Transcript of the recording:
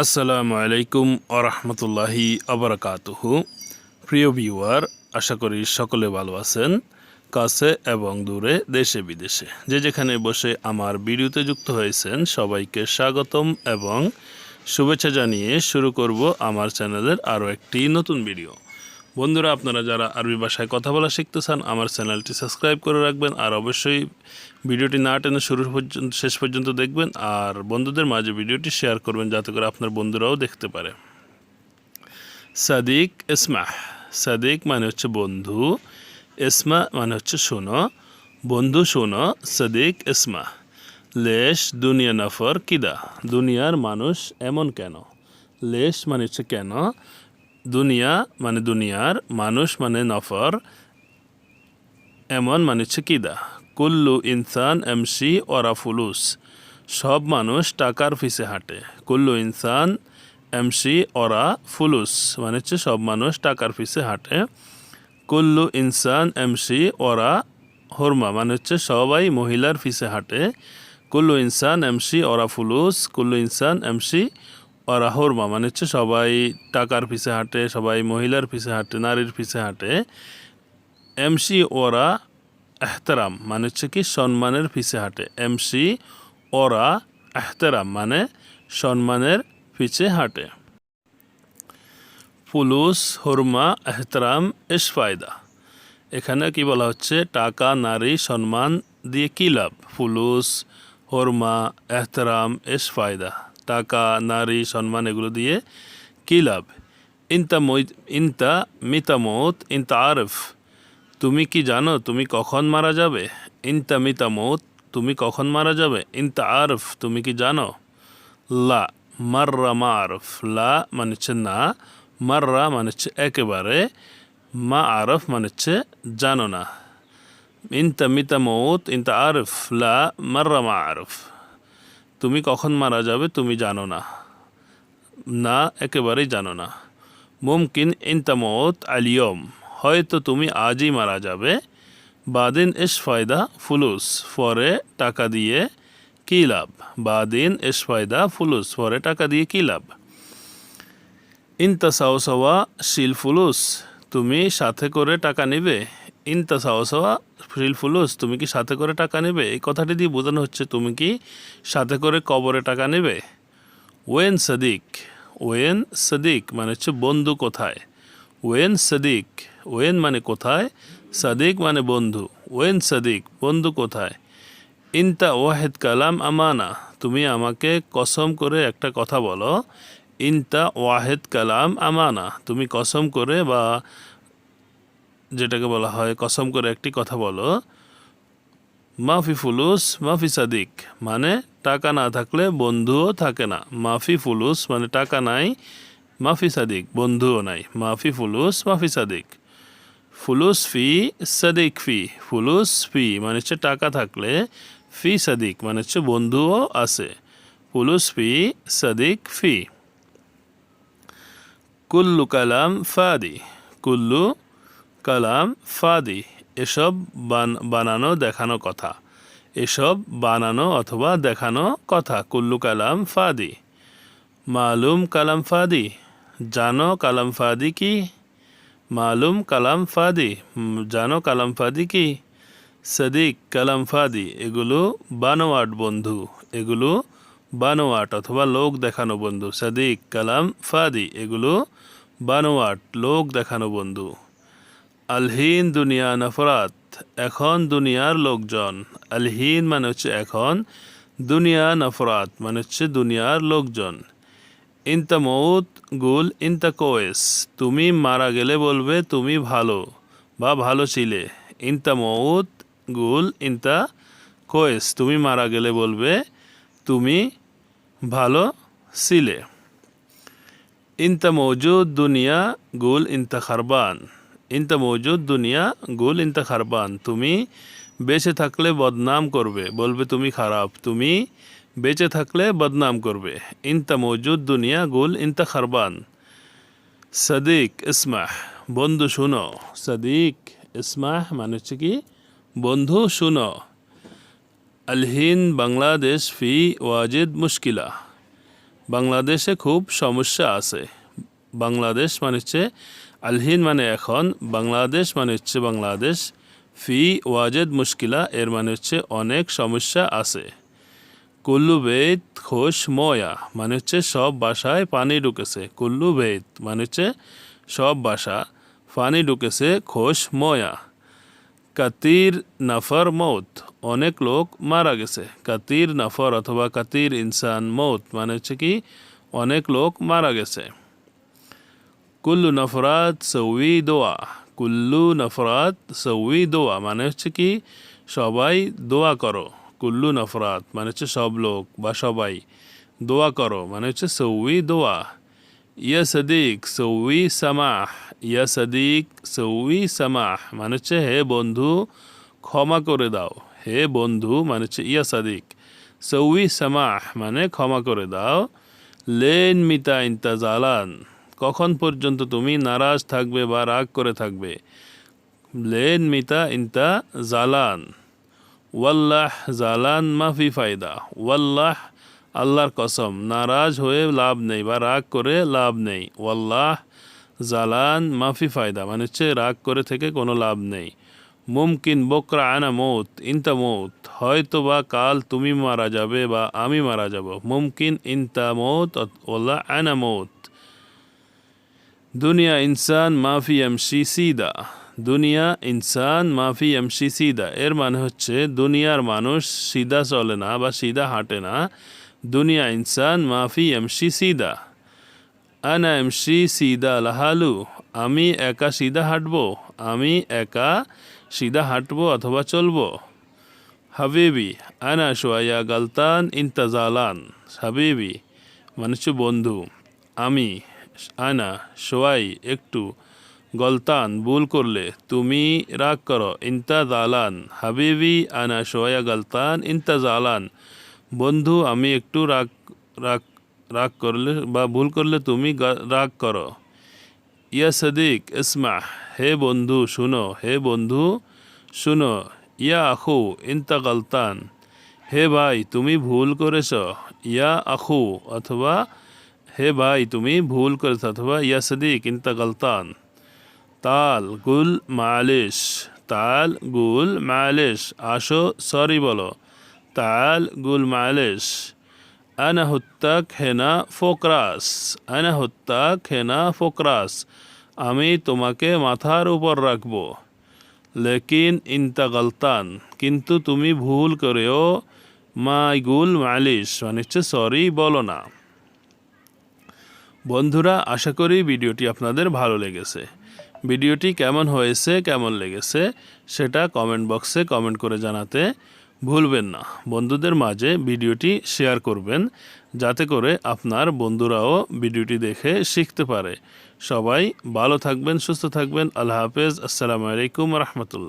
আসসালামু আলাইকুম আরহামতুল্লাহি আবরাকাতুহু। প্রিয় ভিউয়ার, আশা করি সকলে ভালো আছেন, কাছে এবং দূরে, দেশে বিদেশে। যে যেখানে বসে আমার ভিডিওতে যুক্ত হয়েছেন, সবাইকে স্বাগতম এবং শুভেচ্ছা জানিয়ে শুরু করব আমার চ্যানেলের আরও একটি নতুন ভিডিও। বন্ধুরা, আপনারা যারা আরবি ভাষায় কথা বলা শিখতে চান, আমার চ্যানেলটি সাবস্ক্রাইব করে রাখবেন, আর অবশ্যই ভিডিওটি না টেনে শুরু পর্যন্ত, শেষ পর্যন্ত দেখবেন আর বন্ধুদের মাঝে ভিডিওটি শেয়ার করবেন যাতে করে আপনার বন্ধুরাও দেখতে পারে। সাদিক ইসমা, সাদিক মানে হচ্ছে বন্ধু, ইসমা মানে হচ্ছে শোনো, বন্ধু শোনো, সাদিক ইসমা। লেশ, দুনিয়া নফর, কিদা, দুনিয়ার মানুষ এমন কেন? লেশ মানে হচ্ছে কেন? দুনিয়া মানে দুনিয়ার, মানুষ মানে নফর, এমন মানে হচ্ছে কিদা। কুল্লু ইনসান এমসি ওরা ফুলুস। সব মানুষ টাকার ফিসে হাঁটে। কুল্লু ইনসান এমসি ওরা ফুলুস। মানে হচ্ছে সব মানুষ টাকার ফিসে হাঁটে। কুল্লু ইনসান এমসি ওরা হরমা। মানে হচ্ছে সবাই মহিলার ফিসে হাঁটে। কুল্লু ইনসান এমসি ওরা ফুলুস। কুল্লু ইনসান এমসি ওরা হরমা। মানে হচ্ছে সবাই টাকার পিছে হাঁটে, সবাই মহিলার পিছে হাঁটে, নারীর পিছে হাঁটে। এমসি ওরা এহতারাম মানে হচ্ছে কি সম্মানের পিছে হাঁটে। এমসি ওরা এহতারাম মানে সম্মানের পিছে হাঁটে। ফুলুস হরমা, এহতারাম এস ফায়দা এখানে কি বলা হচ্ছে? টাকা, নারী, সম্মান দিয়ে কী লাভ? ফুলুস হরমা, এহতারাম এস ফায়দা টাকা, নারী, সম্মান এগুলো দিয়ে কী লাভ? ইনতা মই ইনতা মিতামত, ইনতা আরফ। তুমি কি জানো তুমি কখন মারা যাবে? ইনতা মিতামত তুমি কখন মারা যাবে? ইনতা আরফ, তুমি কি জানো? লা, মাররা মা আরফ। লা মানে হচ্ছে না, মাররা মানে হচ্ছে একেবারে, মা আরফ মানে হচ্ছে জানো না। ইনতা মিতামত ইনতা আরফ। লা, মাররা মা আরফ। তুমি কখন মারা যাবে তুমি জানো না। না, একেবারেই জানো না। মুমকিন ইনতামত আলিয়ম হয়তো তুমি আজই মারা যাবে। বাদিন এস ফায়দা ফুলুস পরে টাকা দিয়ে কী লাভ? বাদিন এস ফায়দা ফুলুস পরে টাকা দিয়ে কী লাভ? ইনতা সাওসাওয়া শিল ফুলুস, তুমি সাথে করে টাকা নেবে। ইনতা সাওসাওয়া শিল ফুলুস, তুমি কি সাথে করে টাকা নেবে? এই কথাটি দিয়ে বোঝানো হচ্ছে, তুমি কি সাথে করে কবরে টাকা নেবে? ওয়েন সাদিক, ওয়েন সদিক মানে হচ্ছে বন্ধু কোথায়? ওয়েন সাদিক ওয়েন মানে কোথায়? সাদিক মানে বন্ধু। ওয়েন, সাদিক, বন্ধু কোথায়? ইনতা ওয়াহেদ কালাম আমানা। তুমি আমাকে কসম করে একটা কথা বলো। ইনতা ওয়াহেদ কালাম আমানা। তুমি কসম করে বা যেটাকে বলা হয় কসম করে একটি কথা বলো। মাফি ফুলুস, মাফি সাদিক মানে টাকা না থাকলে বন্ধুও থাকে না। মাফি ফুলুস মানে টাকা নাই, মাফি সাদিক বন্ধুও নাই। মাফি ফুলুস, মাফি সাদিক। ফুলুস ফি সাদিক ফি। ফুলুস ফি মানে হচ্ছে টাকা থাকলে, ফি সাদিক মানে হচ্ছে বন্ধুও আছে। ফুলুস ফি সাদিক ফি। কুল্লু কালাম ফাদি। কুল্লু কালাম ফাদি। এসব বানানো, দেখানো কথা। এসব বানানো অথবা দেখানো কথা। কুল্লু কালাম ফাদি। মালুম কালাম ফাদি। জানো কালাম ফাদি কি? মালুম কালাম ফাদি জানো কালাম ফাদি কি? সদিক কালাম ফাদি, এগুলো বানোয়াট বন্ধু, এগুলো বানোয়াট অথবা লোক দেখানো বন্ধু। সদিক কালাম ফাদি, এগুলো বানোয়াট, লোক দেখানো বন্ধু। আলহিন দুনিয়া নফরাত, এখন দুনিয়ার লোকজন। আলহিন মানে হচ্ছে এখন, দুনিয়া নফরাত মানে হচ্ছে দুনিয়ার লোকজন। ইনতা মৌত গুল ইনতা কোয়েস। তুমি মারা গেলে বলবে, তুমি ভালো বা ভালো ছিলে। ইনতা মৌত গুল ইনতা কোয়েস। তুমি মারা গেলে বলবে, তুমি ভালো ছিলে। ইনতা মৌজুদ দুনিয়া, গুল ইনতা খারবান। ইনতা মৌজুদ দুনিয়া, গুল ইনতা খারবান। তুমি বেঁচে থাকলে বদনাম করবে। বলবে, তুমি খারাপ। তুমি বেঁচে থাকলে বদনাম করবে। ইনতা মজুদ দুনিয়া গুল ইনতা খারবান। সদিক ইসমাহ, বন্ধু শুনো। সদিক ইসমাহ মানে হচ্ছে কি? বন্ধু শুনো। আলহিন বাংলাদেশ ফি ওয়াজিদ মুশকিলা। বাংলাদেশে খুব সমস্যা আছে। বাংলাদেশ মানে হচ্ছে আলহিন মানে এখন, বাংলাদেশ মানে হচ্ছে বাংলাদেশ। ফি ওয়াজেদ মুশকিলা, এর মানে হচ্ছে অনেক সমস্যা আছে। কুল্লু বেত খোশ ময়া মানে হচ্ছে সব বাসায় পানি ঢুকেছে। কুল্লু বেত মানে হচ্ছে সব বাসা পানি ঢুকেছে খোশ ময়া। কাতির নাফর মৌত, অনেক লোক মারা গেছে। কাতির নাফর অথবা কাতির ইনসান মৌত মানে হচ্ছে কি অনেক লোক মারা গেছে। কুল্লু নফরাত সৌই দোয়া, কুল্লু নফরাত সৌই দোয়া মানে হচ্ছে কি সবাই দোয়া করো। কুল্লু নফরাত মানে হচ্ছে সব লোক বা সবাই, দোয়া করো মানে হচ্ছে সৌই দোয়া। ইয়া সদিক, সৌই সামাহ, ইয়া সদিক, সৌই সামাহ মানে হচ্ছে হে বন্ধু, ক্ষমা করে দাও। হে বন্ধু মানে হচ্ছে ইয়া সাদিক, সৌই সামাহ মানে ক্ষমা করে দাও। লেন মিতা ইন্তাজালান কখন পর্যন্ত তুমি নারাজ থাকবে বা রাগ করে থাকবে? লেন মিতা ইন্তা জালান। ওয়াল্লাহ জালান মাফি ফায়দা। ওয়াল্লাহ, আল্লাহর কসম, নারাজ হয়ে লাভ নেই বা রাগ করে লাভ নেই। ওয়াল্লাহ জালান মাফি ফায়দা মানে হচ্ছে রাগ করে থেকে কোনো লাভ নেই। মুমকিন বকরা আনা মৌত, ইনতা মৌত, হয়তো বা কাল তুমি মারা যাবে বা আমি মারা যাব। মুমকিন ইনতা মৌত ওল্লাহ আনা মৌত। দুনিয়া ইনসান মাফি এম এমসি সিদা। দুনিয়া, ইনসান, মাফি এমসি সিদা। এর মানে হচ্ছে দুনিয়ার মানুষ সিদা চলে না বা সিধা হাঁটে না। দুনিয়া, ইনসান, মাফি এমসি সিদা। আনা এমসি সিদা লাহালু। আমি একা সিদা হাঁটবো? আমি একা সিদা হাঁটবো অথবা চলবো? হাবিবি, আনা শোয়া গালতান ইন্তাজালান। হাবিবি মানে হচ্ছে বন্ধু। আমি, আনা সোয়াই একটু গলতান, ভুল করলে। তুমি রাগ করো। ইন্তা জালান। হাবিবি, আনা সোয়া গলতান, ইন্তা জালান। বন্ধু, আমি একটু রাগ রাগ রাগ করলে বা ভুল করলে তুমি রাগ করো। ইয়া সদিক ইসমা হে বন্ধু, শুনো। হে বন্ধু, শুনো। ইয়া আখু, ইন্তা গলতান। হে ভাই, তুমি ভুল করেছ। ইয়া আখু, অথবা হে ভাই, তুমি ভুল করেছ। অথবা ইয়া সদিক, ইন্তা গলতান। তাল, গুল, মালিশ। তাল, গুল, মালিশ। আসো, সরি বলো। তাল, গুল, মালিশ। আনা হুত্তাক হেনা ফোকরাস। আনা হুত্তাক হেনা ফোকরাস। আমি তোমাকে মাথার উপর রাখব। লেকিন ইনতা গলতান। কিন্তু তুমি ভুল করেও মাই গুল, মালিশ। মানে হচ্ছে সরি বলো না। বন্ধুরা, আশা করি ভিডিওটি আপনাদের ভালো লেগেছে। ভিডিওটি কেমন হয়েছে, কেমন লেগেছে, সেটা কমেন্ট বক্সে কমেন্ট করে জানাতে ভুলবেন না। বন্ধুদের মাঝে ভিডিওটি শেয়ার করবেন, যাতে করে আপনার বন্ধুরাও ভিডিওটি দেখে শিখতে পারে। সবাই ভালো থাকবেন, সুস্থ থাকবেন। আল্লাহ হাফেজ। আসসালামু আলাইকুম রহমতুল্লাহ।